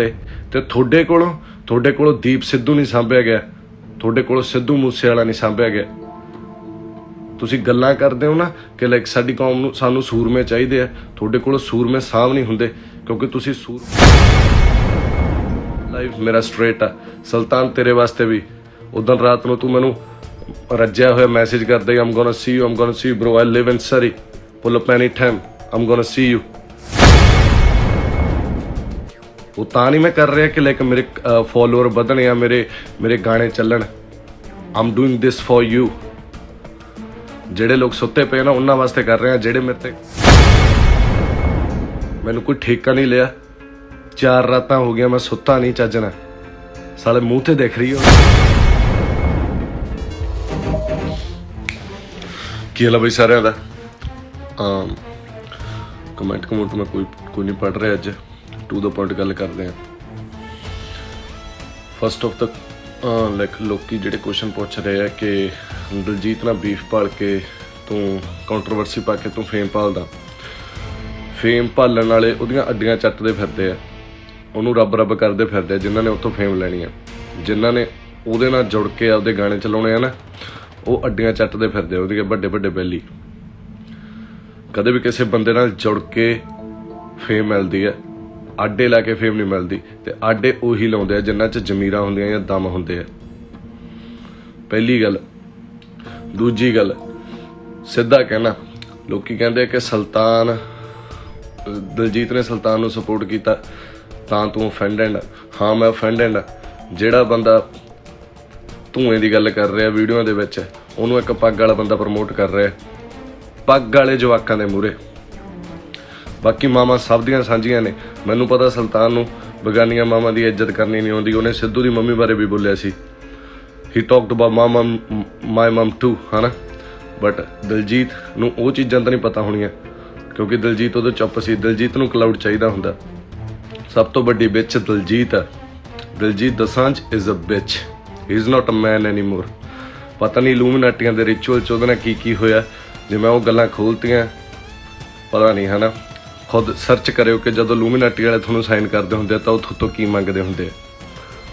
ਤੇ ਤੇ ਤੁਹਾਡੇ ਕੋਲੋਂ ਤੁਹਾਡੇ ਕੋਲੋਂ ਦੀਪ ਸਿੱਧੂ ਨਹੀਂ ਸਾਂਭਿਆ ਗਿਆ। ਤੁਹਾਡੇ ਕੋਲੋਂ ਸਿੱਧੂ ਮੂਸੇ ਵਾਲਾ ਨਹੀਂ ਸਾਂਭਿਆ ਗਿਆ। ਤੁਸੀਂ ਗੱਲਾਂ ਕਰਦੇ ਹੋ ਨਾ ਕਿ ਲਾਈਕ ਸਾਡੀ ਕੌਮ ਨੂੰ ਸਾਨੂੰ ਸੂਰਮੇ ਚਾਹੀਦੇ ਆ। ਤੁਹਾਡੇ ਕੋਲ ਸੂਰਮੇ ਸਾਂਭ ਨਹੀਂ ਹੁੰਦੇ ਕਿਉਂਕਿ ਤੁਸੀਂ ਸੂਰ ਲਾਈਫ ਮੇਰਾ ਸਟ੍ਰੇਟ ਆ। ਸੁਲਤਾਨ ਤੇਰੇ ਵਾਸਤੇ ਵੀ। ਉਦੋਂ ਰਾਤ ਨੂੰ ਤੂੰ ਮੈਨੂੰ ਰੱਜਿਆ ਹੋਇਆ ਮੈਸੇਜ ਕਰਦਾ I'm gonna see you I'm gonna see you bro I live in Surrey pull up any time I'm gonna see you ਉਹ ਤਾਂ ਨਹੀਂ ਮੈਂ ਕਰ ਰਿਹਾ ਕਿ ਲਾਈਕ ਮੇਰੇ ਫਾਲੋਅਰ ਵਧਣ ਜਾਂ ਮੇਰੇ ਮੇਰੇ ਗਾਣੇ ਚੱਲਣ। I'm doing this for you ਜਿਹੜੇ ਲੋਕ ਸੁੱਤੇ ਪਏ ਨਾ, ਉਹਨਾਂ ਵਾਸਤੇ ਕਰ ਰਹੇ ਆ ਜਿਹੜੇ ਮੇਰੇ ਤੇ ਮੈਨੂੰ ਕੋਈ ਠੇਕਾ ਨਹੀਂ ਲਿਆ। ਚਾਰ ਰਾਤਾਂ ਹੋ ਗਈਆਂ, ਮੈਂ ਸੁੱਤਾ ਨਹੀਂ ਚੱਜਣਾ ਸਾਲੇ ਮੂੰਹ ਤੇ ਦੇਖ ਰਹੀ ਹੋ। ਕੀ ਹਾਲ ਆ ਬਈ ਸਾਰਿਆਂ ਦਾ? ਆਮ ਕਮੈਂਟ ਕਮੈਂਟ ਮੈਂ ਕੋਈ ਕੋਈ ਨਹੀਂ ਪੜ ਰਿਹਾ ਅੱਜ। ਟੂ ਦਾ ਪੁਆਇੰਟ ਗੱਲ ਕਰਦੇ ਹਾਂ। ਫਸਟ ਆਫ ਦਾ ਲਾਈਕ ਲੋਕੀ ਜਿਹੜੇ ਕੁਐਸਚਨ ਪੁੱਛ ਰਹੇ ਆ ਕਿ ਦਲਜੀਤ ਨਾਲ ਬੀਫ ਪਾਲ ਕੇ ਤੂੰ ਕੰਟਰੋਵਰਸੀ ਪਾ ਕੇ ਤੂੰ ਫੇਮ ਪਾਲਦਾ ਫੇਮ ਪਾਲਣ ਵਾਲੇ ਉਹਦੀਆਂ ਅੱਡੀਆਂ ਚੱਟਦੇ ਫਿਰਦੇ ਆ। ਉਹਨੂੰ ਰੱਬ ਰੱਬ ਕਰਦੇ ਫਿਰਦੇ ਆ, ਜਿਨ੍ਹਾਂ ਨੇ ਉੱਥੋਂ ਫੇਮ ਲੈਣੀ ਆ। ਜਿਨ੍ਹਾਂ ਨੇ ਉਹਦੇ ਨਾਲ ਜੁੜ ਕੇ ਆਪਦੇ ਗਾਣੇ ਚਲਾਉਣੇ ਆ ਨਾ, ਉਹ ਅੱਡੀਆਂ ਚੱਟਦੇ ਫਿਰਦੇ ਆ ਉਹਦੀਆਂ ਵੱਡੇ ਵੱਡੇ ਬੈਲੀ। ਕਦੇ ਵੀ ਕਿਸੇ ਬੰਦੇ ਨਾਲ ਜੁੜ ਕੇ ਫੇਮ ਮਿਲਦੀ ਹੈ ਆਡੇ ਲਾ ਕੇ ਫੇਮ ਨਹੀਂ ਮਿਲਦੀ ਤੇ ਆਡੇ ਉਹੀ ਲਾਉਂਦੇ ਆ ਜਿਨ੍ਹਾਂ 'ਚ ਜ਼ਮੀਰਾਂ ਹੁੰਦੀਆਂ ਜਾਂ ਦਮ ਹੁੰਦੇ ਆ। ਪਹਿਲੀ ਗੱਲ। ਦੂਜੀ ਗੱਲ, ਸਿੱਧਾ ਕਹਿਣਾ, ਲੋਕੀ ਕਹਿੰਦੇ ਕਿ ਸੁਲਤਾਨ, ਦਲਜੀਤ ਨੇ ਸੁਲਤਾਨ ਨੂੰ ਸਪੋਰਟ ਕੀਤਾ, ਤਾਂ ਤੂੰ ਅਫੈਂਡਡ ਹਾਂ, ਮੈਂ ਅਫੈਂਡਡ ਜਿਹੜਾ ਬੰਦਾ ਧੂਏ ਦੀ ਗੱਲ ਕਰ ਰਿਹਾ ਵੀਡੀਓ ਦੇ ਵਿੱਚ, ਉਹਨੂੰ ਇੱਕ ਪੱਗ ਵਾਲਾ ਬੰਦਾ ਪ੍ਰਮੋਟ ਕਰ ਰਿਹਾ। ਪੱਗ ਵਾਲੇ ਜਵਾਕਾਂ ਦੇ ਮੂਰੇ ਬਾਕੀ ਮਾਮਾ ਸਭ ਦੀਆਂ ਸਾਂਝੀਆਂ ਨੇ। ਮੈਨੂੰ ਪਤਾ ਸੁਲਤਾਨ ਨੂੰ ਬਗਾਨੀਆਂ ਮਾਮਾ ਦੀ ਇੱਜ਼ਤ ਕਰਨੀ ਨਹੀਂ ਆਉਂਦੀ। ਉਹਨੇ ਸਿੱਧੂ ਦੀ ਮੰਮੀ ਬਾਰੇ ਵੀ ਬੋਲਿਆ ਸੀ। ਹੀ talked about mama my mum too ਹਨਾ? ਬਟ ਦਿਲਜੀਤ ਨੂੰ ਉਹ ਚੀਜ਼ਾਂ ਤਾਂ ਨਹੀਂ ਪਤਾ ਹੋਣੀਆਂ। ਕਿਉਂਕਿ ਦਿਲਜੀਤ ਉਹਦੇ ਚੁੱਪ ਸੀ। ਦਿਲਜੀਤ ਨੂੰ ਕਲਾਊਡ ਚਾਹੀਦਾ ਹੁੰਦਾ। ਸਭ ਤੋਂ ਵੱਡੀ ਵਿੱਚ ਦਿਲਜੀਤ ਹੈ। Diljit Dosanjh is a bitch he is not a man anymore ਪਤਾ ਨਹੀਂ ਲੂਮੀਨਾਟੀਆਂ ਦੇ ਰਿਚੁਅਲ ਚ ਉਹਦੇ ਨਾਲ ਕੀ ਕੀ ਹੋਇਆ। ਜੇ ਮੈਂ ਉਹ ਗੱਲਾਂ ਖੋਲਤੀਆਂ, ਪਤਾ ਨਹੀਂ, ਹਨਾ? ਖੁਦ ਸਰਚ ਕਰਿਓ ਕਿ ਜਦੋਂ ਲੂਮੀਨਾਟੀ ਵਾਲੇ ਤੁਹਾਨੂੰ ਸਾਈਨ ਕਰਦੇ ਹੁੰਦੇ ਆ, ਤਾਂ ਉਹ ਤੁਹਾਡੇ ਕੀ ਮੰਗਦੇ ਹੁੰਦੇ ਆ।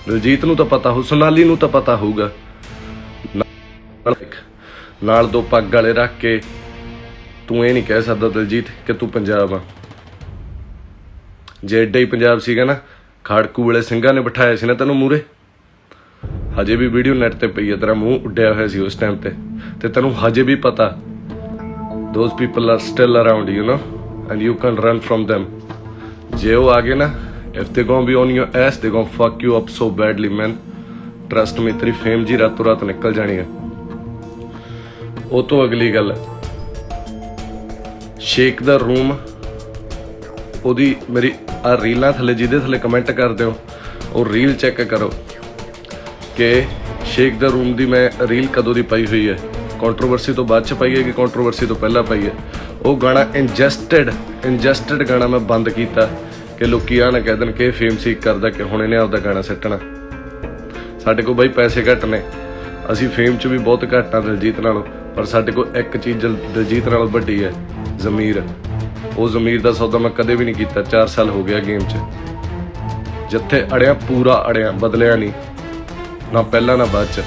ਦਿਲਜੀਤ ਨੂੰ ਤਾਂ ਪਤਾ ਹੋ ਸੋਨਾਲੀ ਨੂੰ ਤਾਂ ਪਤਾ ਹੋਊਗਾ। ਨਾਲ ਦੋ ਪੱਗ ਵਾਲੇ ਰੱਖ ਕੇ ਤੂੰ ਇਹ ਨਹੀਂ ਕਹਿ ਸਕਦਾ ਦਿਲਜੀਤ ਕਿ ਤੂੰ ਪੰਜਾਬ ਆ। ਜੇ ਏਡਾ ਹੀ ਪੰਜਾਬ ਸੀਗਾ ਨਾ, ਖਾੜਕੂ ਵਾਲੇ ਸਿੰਘਾਂ ਨੇ ਬਿਠਾਇਆ ਸੀ ਨਾ ਤੈਨੂੰ ਮੂਰੇ ਹਜੇ ਵੀ ਵੀਡੀਓ ਨੈਟ ਤੇ ਪਈ ਹੈ ਤੇਰਾ ਮੂੰਹ ਉੱਡਿਆ ਹੋਇਆ ਸੀ ਉਸ ਟਾਈਮ ਤੇ। ਤੇ ਤੈਨੂੰ ਹਜੇ ਵੀ ਪਤਾ, those people are still around you know? And you can run from them. ਜੇ ਉਹ if they gonna be on your ass, they gonna fuck you up so badly, man. Trust me ਤੇਰੀ fame ਜੀ ਰਾਤੋਂ ਰਾਤ ਨਿਕਲ ਜਾਣੀ ਹੈ ਉਹ ਤੋਂ ਅਗਲੀ ਗੱਲ ਸ਼ੇਕ ਦਾ ਰੂਮ ਉਹਦੀ ਮੇਰੀ ਆ ਰੀਲਾਂ ਥੱਲੇ ਜਿਹਦੇ ਥੱਲੇ ਕਮੈਂਟ ਕਰਦੇ ਹੋ ਉਹ ਰੀਲ ਚੈੱਕ ਕਰੋ ਕਿ ਸ਼ੇਕ ਦਾ ਰੂਮ ਦੀ ਮੈਂ ਰੀਲ ਕਦੋਂ ਦੀ ਪਾਈ ਹੋਈ ਹੈ ਕੰਟਰੋਵਰਸੀ ਤੋਂ ਬਾਅਦ ਚ ਪਾਈ ਹੈ ਕਿ ਕੰਟਰੋਵਰਸੀ ਤੋਂ ਪਹਿਲਾਂ ਪਾਈ ਹੈ ਉਹ ਗਾਣਾ ਇੰਜਸਟਡ ਇੰਜਸਟਡ ਗਾਣਾ ਮੈਂ ਬੰਦ ਕੀਤਾ ਕਿ ਲੋਕੀ ਆ ਨਾ ਕਹਿ ਦੇਣ ਕਿ ਫੇਮ ਸੀਕ ਕਰਦਾ ਕਿ ਹੁਣ ਇਹਨੇ ਆਪਦਾ ਗਾਣਾ ਸੱਟਣਾ। ਸਾਡੇ ਕੋਲ ਬਾਈ ਪੈਸੇ ਘੱਟ ਨੇ। ਅਸੀਂ ਫੇਮ 'ਚ ਵੀ ਬਹੁਤ ਘੱਟ ਆ ਦਿਲਜੀਤ ਨਾਲੋਂ, ਪਰ ਸਾਡੇ ਕੋਲ ਇੱਕ ਚੀਜ਼ ਦਿਲ- ਦਿਲਜੀਤ ਨਾਲੋਂ ਵੱਡੀ ਹੈ, ਜ਼ਮੀਰ। ਉਹ ਜ਼ਮੀਰ ਦਾ ਸੌਦਾ ਮੈਂ ਕਦੇ ਵੀ ਨਹੀਂ ਕੀਤਾ 4 ਸਾਲ ਹੋ ਗਿਆ ਗੇਮ 'ਚ। ਜਿੱਥੇ ਅੜਿਆ ਪੂਰਾ ਅੜਿਆ, ਬਦਲਿਆ ਨਹੀਂ। ਨਾ ਪਹਿਲਾਂ, ਨਾ ਬਾਅਦ 'ਚ।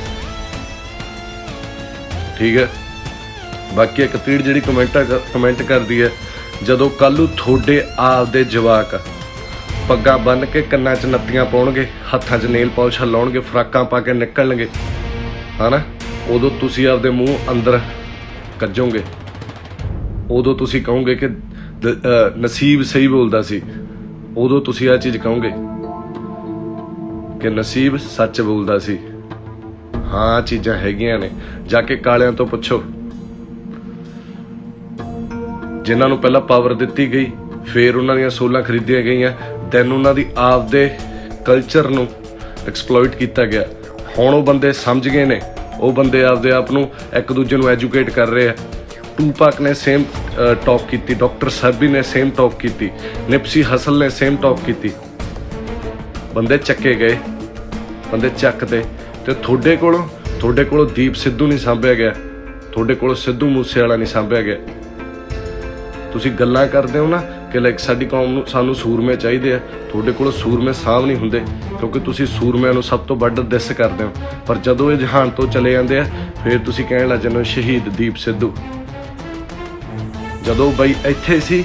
ਠੀਕ ਹੈ? ਬਾਕੀ ਇੱਕ ਤੀੜ ਜਿਹੜੀ ਕਮੈਂਟਾਂ ਕਮੈਂਟ ਕਰਦੀ ਹੈ, ਜਦੋਂ ਕੱਲੂ ਤੁਹਾਡੇ ਆਪਦੇ ਜਵਾਕ ਪੱਗਾਂ ਬੰਨ ਕੇ ਕੰਨਾਂ 'ਚ ਨੱਤੀਆਂ ਪਾਉਣਗੇ, ਹੱਥਾਂ 'ਚ ਨੇਲ ਪਾਲਿਸ਼ ਲਾਉਣਗੇ ਫਰਾਕਾਂ ਪਾ ਕੇ ਨਿਕਲਣਗੇ, ਹਨਾ? ਉਦੋਂ ਤੁਸੀਂ ਆਪਦੇ ਮੂੰਹ ਅੰਦਰ ਕੱਜੋਗੇ। ਉਦੋਂ ਤੁਸੀਂ ਕਹੋਗੇ ਕਿ ਨਸੀਬ ਸਹੀ ਬੋਲਦਾ ਸੀ। ਉਦੋਂ ਤੁਸੀਂ ਆ ਚੀਜ਼ ਕਹੋਗੇ ਕਿ ਨਸੀਬ ਸੱਚ ਬੋਲਦਾ ਸੀ। ਹਾਂ, ਆਹ ਚੀਜ਼ਾਂ ਹੈਗੀਆਂ ਨੇ। ਜਾ ਕੇ ਕਾਲਿਆਂ ਤੋਂ ਪੁੱਛੋ। ਜਿਨ੍ਹਾਂ ਨੂੰ ਪਹਿਲਾਂ ਪਾਵਰ ਦਿੱਤੀ ਗਈ, ਫਿਰ ਉਹਨਾਂ ਦੀਆਂ ਸੋਲਾਂ ਖਰੀਦੀਆਂ ਗਈਆਂ ਦੈਨ ਉਹਨਾਂ ਦੀ ਆਪਦੇ ਕਲਚਰ ਨੂੰ ਐਕਸਪਲੋਇਟ ਕੀਤਾ ਗਿਆ। ਹੁਣ ਉਹ ਬੰਦੇ ਸਮਝ ਗਏ ਨੇ, ਉਹ ਬੰਦੇ ਆਪਦੇ ਆਪ ਨੂੰ ਇੱਕ ਦੂਜੇ ਨੂੰ ਐਜੂਕੇਟ ਕਰ ਰਹੇ ਆ। ਟੂਪਾਕ ਨੇ ਸੇਮ ਟਾਕ ਕੀਤੀ ਡਾਕਟਰ ਸਰਬੀ ਨੇ ਸੇਮ ਟਾਕ ਕੀਤੀ ਨਿਪਸੀ ਹਸਲ ਨੇ ਸੇਮ ਟਾਕ ਕੀਤੀ। ਬੰਦੇ ਚੱਕੇ ਗਏ, ਬੰਦੇ ਚੱਕਦੇ, ਤੇ ਤੁਹਾਡੇ ਕੋਲੋਂ ਤੁਹਾਡੇ ਕੋਲੋਂ ਦੀਪ ਸਿੱਧੂ ਨਹੀਂ ਸਾਂਭਿਆ ਗਿਆ, ਤੁਹਾਡੇ ਕੋਲੋਂ ਸਿੱਧੂ ਮੂਸੇ ਵਾਲਾ ਨਹੀਂ ਸਾਂਭਿਆ ਗਿਆ। ਤੁਸੀਂ ਗੱਲਾਂ ਕਰਦੇ ਹੋ ਨਾ ਕਿ ਲਾਈਕ ਸਾਡੀ ਕੌਮ ਨੂੰ ਸਾਨੂੰ ਸੂਰਮੇ ਚਾਹੀਦੇ ਆ। ਤੁਹਾਡੇ ਕੋਲ ਸੂਰਮੇ ਸਾਂਭ ਨਹੀਂ ਹੁੰਦੇ, ਕਿਉਂਕਿ ਤੁਸੀਂ ਸੂਰਮਿਆਂ ਨੂੰ ਸਭ ਤੋਂ ਵੱਧ ਦਿਸ ਕਰਦੇ ਹੋ। ਪਰ ਜਦੋਂ ਇਹ ਜਹਾਨ ਤੋਂ ਚਲੇ ਜਾਂਦੇ ਆ, ਫਿਰ ਤੁਸੀਂ ਕਹਿਣ ਲੱਗ ਜਾਂਦੇ ਹੋ, ਸ਼ਹੀਦ ਦੀਪ ਸਿੱਧੂ। ਜਦੋਂ ਬਈ ਇੱਥੇ ਸੀ,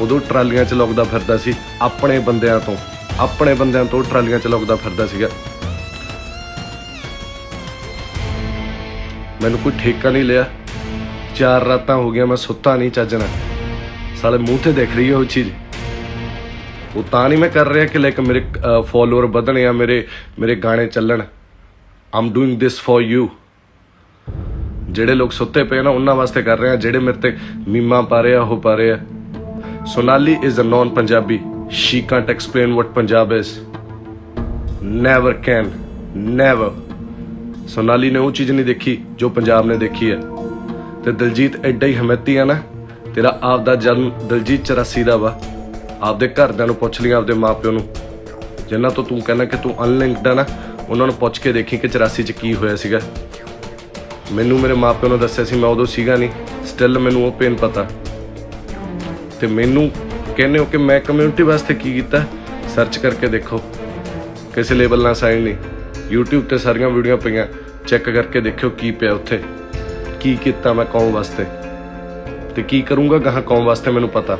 ਉਦੋਂ ਟਰਾਲੀਆਂ ਚ ਲੁਕਦਾ ਫਿਰਦਾ ਸੀ, ਆਪਣੇ ਬੰਦਿਆਂ ਤੋਂ, ਆਪਣੇ ਬੰਦਿਆਂ ਤੋਂ ਟਰਾਲੀਆਂ ਚ ਲੁਕਦਾ ਫਿਰਦਾ ਸੀਗਾ। ਮੈਨੂੰ ਕੋਈ ਠੇਕਾ ਨਹੀਂ ਲਿਆ। ਚਾਰ ਰਾਤਾਂ ਹੋ ਗਈਆਂ, ਮੈਂ ਸੁੱਤਾ ਨਹੀਂ ਚੱਜਣਾ ਸਾਲੇ ਮੂੰਹ ਤੇ ਦਿਖ ਰਹੀ ਹੈ ਉਹ ਚੀਜ਼। ਉਹ ਤਾਂ ਨਹੀਂ ਮੈਂ ਕਰ ਰਿਹਾ ਕਿ ਲਾਈਕ ਮੇਰੇ ਫਾਲੋਅਰ ਵਧਣ ਜਾਂ ਮੇਰੇ ਮੇਰੇ ਗਾਣੇ ਚੱਲਣ। I'm doing this for you ਜਿਹੜੇ ਲੋਕ ਸੁੱਤੇ ਪਏ ਨਾ, ਉਹਨਾਂ ਵਾਸਤੇ ਕਰ ਰਹੇ ਆ ਜਿਹੜੇ ਮੇਰੇ ਤੇ ਮੀਮਾ ਪਾ ਰਹੇ ਆ, ਉਹ ਪਾ ਰਹੇ ਆ। Sonali is a non Punjabi she can't explain what Punjab is never can never Sonali ਨੇ ਉਹ ਚੀਜ਼ ਨਹੀਂ ਦੇਖੀ, ਜੋ ਪੰਜਾਬ ਨੇ ਦੇਖੀ ਹੈ। ਤੇ ਦਿਲਜੀਤ ਐਡਾ ਹੀ ਹਮੈਤੀ ਆ ਨਾ ਤੇਰਾ ਆਪ ਦਾ ਜਨਮ ਦਿਲਜੀਤ 84 ਦਾ ਵਾ। ਆਪਦੇ ਘਰਦਿਆਂ ਨੂੰ ਪੁੱਛ ਲਈ ਆਪਦੇ ਮਾਪਿਓ ਨੂੰ। ਜਿਨ੍ਹਾਂ ਤੋਂ ਤੂੰ ਕਹਿੰਦਾ ਕਿ ਤੂੰ ਅਨਲਿੰਕਡ ਆ ਨਾ, ਉਹਨਾਂ ਨੂੰ ਪੁੱਛ ਕੇ ਦੇਖੀ ਕਿ 84 ਚ ਕੀ ਹੋਇਆ ਸੀਗਾ। ਮੈਨੂੰ ਮੇਰੇ ਮਾਪਿਓ ਨੇ ਦੱਸਿਆ ਸੀ, ਮੈਂ ਉਦੋਂ ਸੀਗਾ ਨਹੀਂ। ਸਟਿਲ ਮੈਨੂੰ ਉਹ ਪੇਨ ਪਤਾ। ਤੇ ਮੈਨੂੰ ਕਹਿੰਦੇ ਹੋ ਕਿ ਮੈਂ ਕਮਿਊਨਿਟੀ ਵਾਸਤੇ ਕੀ ਕੀਤਾ? ਸਰਚ ਕਰਕੇ ਦੇਖੋ। ਕਿਸੇ ਲੇਬਲ ਨਾਲ ਸਾਈਨ ਨਹੀਂ। YouTube ਤੇ ਸਾਰੀਆਂ ਵੀਡੀਓ ਪਈਆਂ। ਚੈੱਕ ਕਰਕੇ ਦੇਖਿਓ ਕੀ ਪਿਆ ਉੱਥੇ। ਕੀ ਕੀਤਾ ਮੈਂ ਕੌਮ ਵਾਸਤੇ। ਤੇ ਕੀ ਕਰੂੰਗਾ, ਗਾਹਾਂ ਕੌਮ ਵਾਸਤੇ ਮੈਨੂੰ ਪਤਾ।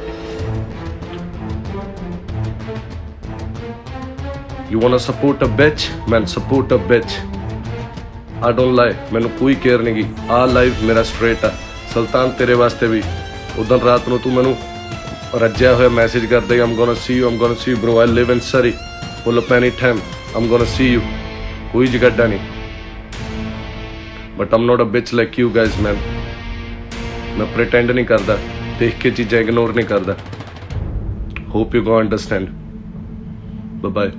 You want to support a bitch man support a bitch I don't lie ਮੈਨੂੰ ਕੋਈ ਕੇਅਰ ਨਹੀਂ ਗੀ। ਆ ਲਾਈਫ ਮੇਰਾ ਸਟ੍ਰੇਟ ਆ। ਸੁਲਤਾਨ ਤੇਰੇ ਵਾਸਤੇ ਵੀ। ਉਦੋਂ ਰਾਤ ਨੂੰ ਤੂੰ ਮੈਨੂੰ ਰੱਜਿਆ ਹੋਇਆ ਮੈਸੇਜ ਕਰਦਾ I'm gonna see you I'm gonna see bro I live in Surrey pull up any time I'm gonna see you ਕੋਈ ਜਗੱਡਾ ਨਹੀਂ but I'm not a bitch like you guys man ਮੈਂ ਪ੍ਰੀਟੈਂਡ ਨਹੀਂ ਕਰਦਾ, ਦੇਖ ਕੇ ਚੀਜ਼ਾਂ ignore ਨਹੀਂ ਕਰਦਾ। Hope you go understand bye bye